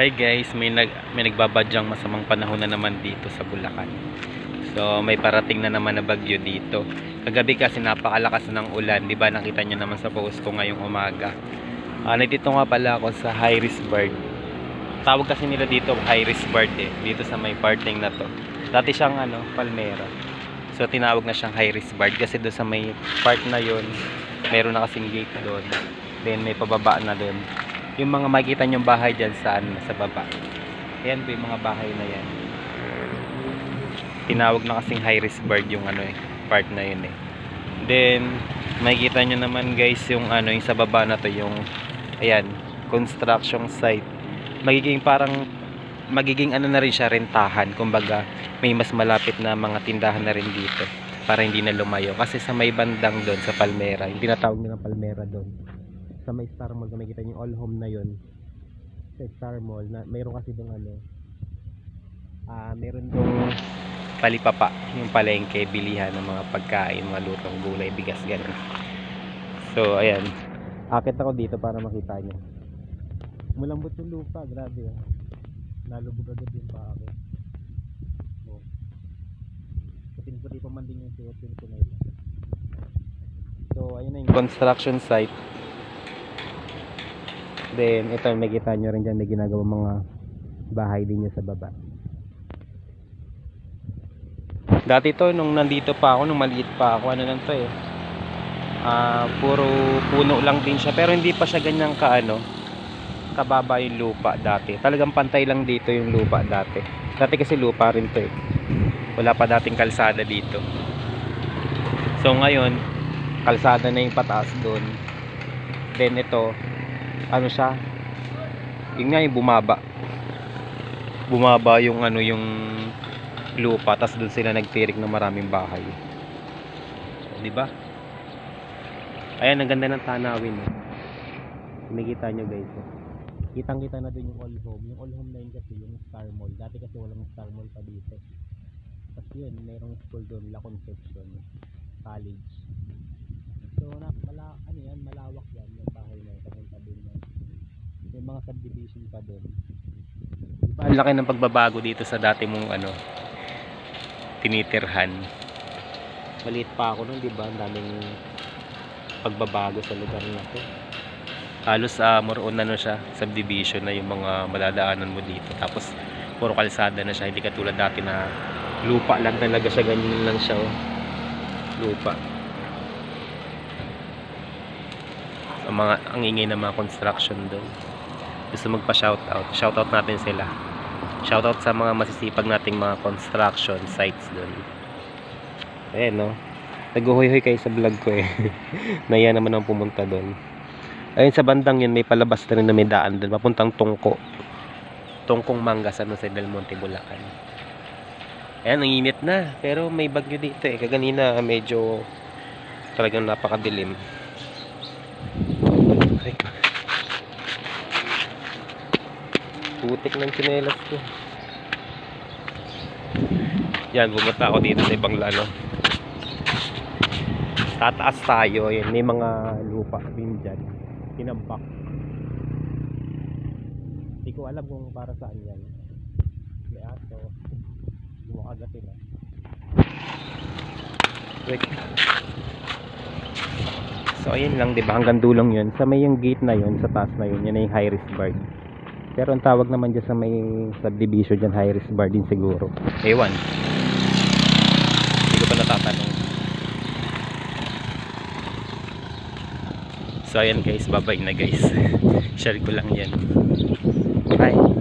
Hi guys, may nag may nagbabadyang masamang panahon na naman dito sa Bulacan. So may parating na naman na bagyo dito. Kagabi kasi napakalakas ng ulan, 'di ba? Nakita niyo naman sa post ko ngayong umaga. Ah, nandito nga pala ako sa High Risk Bird. Tawag kasi nila dito High Risk Bird eh, dito sa may parting na to. Dati siyang ano, Palmera. So tinawag na siyang High Risk Bird kasi doon sa may part na 'yon, meron na kasing gate doon. Then may pababa na doon yung mga makikita nyong bahay dyan saan sa baba. Ayan po yung mga bahay na yan. Tinawag na kasing high risk bird yung ano eh part na yun eh. Then makikita nyo naman guys yung ano yung sa baba na to yung ayan construction site. Magiging parang magiging ano na rin siya rentahan. Kumbaga may mas malapit na mga tindahan na rin dito para hindi na lumayo. Kasi sa may bandang doon sa Palmera yung tinatawag nilang Palmera doon sa may Star Mall kung makikita niyo all home na yon sa Star Mall na mayroon kasi dong ano ah meron dong palipapa yung palengke bilihan ng mga pagkain mga lutong gulay bigas ganun. So ayan. Akit ako dito para makita niyo. Mulambot yung lupa grabe ah. Nalubog agad yung pa ako oh. puting-puti pa man din yung suot yung tunay so ayun na yung construction site Then, ito, may kita nyo rin dyan, may ginagawa mga bahay din nyo sa baba. Dati to, nung nandito pa ako, nung maliit pa ako, ano lang to eh. Ah, puro puno lang din siya, pero hindi pa siya ganyang kaano, kababa yung lupa dati. Talagang pantay lang dito yung lupa dati. Dati kasi lupa rin to eh. Wala pa dating kalsada dito. So ngayon, kalsada na yung pataas doon. Then ito, ano siya yun nga yung bumaba. Bumaba yung ano yung lupa tas doon sila nagtirik ng maraming bahay. Di ba? Ayan ang ganda ng tanawin eh. kumikita nyo guys eh. kitang kita na doon yung all home. Yung all home na yun kasi yung star mall. Dati kasi walang star mall pa dito. Tas yun mayroong school doon La Concepcion college so na, mala, ano yan malawak yan yung bahay na yun papunta doon yan may mga subdivision pa doon. Diba ang laki ng pagbabago dito sa dati mong ano tinitirhan. Maliit pa ako nun diba? Ang daming pagbabago sa lugar na to. Halos uh, more on ano siya subdivision na yung mga madadaanan mo dito. Tapos puro kalsada na siya. Hindi katulad dati na lupa lang talaga siya. Ganyan lang siya oh. lupa. Ang mga ang ingay ng mga construction doon gusto magpa shoutout natin sila. Shoutout sa mga masisipag nating mga construction sites doon ayan no? Naguhoy-hoy kayo sa vlog ko eh. Naya naman ang pumunta doon ayun sa bandang yun may palabas na rin na may daan doon papuntang Tungko. Tungkong Manga sa Jose del Monte Bulacan. Ayan ang init na pero may bagyo dito eh. Kaganina medyo talagang napakadilim putik ng tsinelas ko. Yan pumunta ako dito sa ibang lalo tataas tayo yan may mga lupa din dyan. Tinambak. Hindi ko alam kung para saan yan. May ato gumakagatin ah. Wait. So ayun lang 'di ba? Hanggang dulong 'yun. Sa may yung gate na 'yun, sa taas na 'yun, 'yan ay high risk bar. Pero ang tawag naman diyan sa may subdivision diyan high risk bar din siguro. Ewan. Hindi ko pa natatanong. So ayan guys, babay na guys. Share ko lang 'yan. Bye.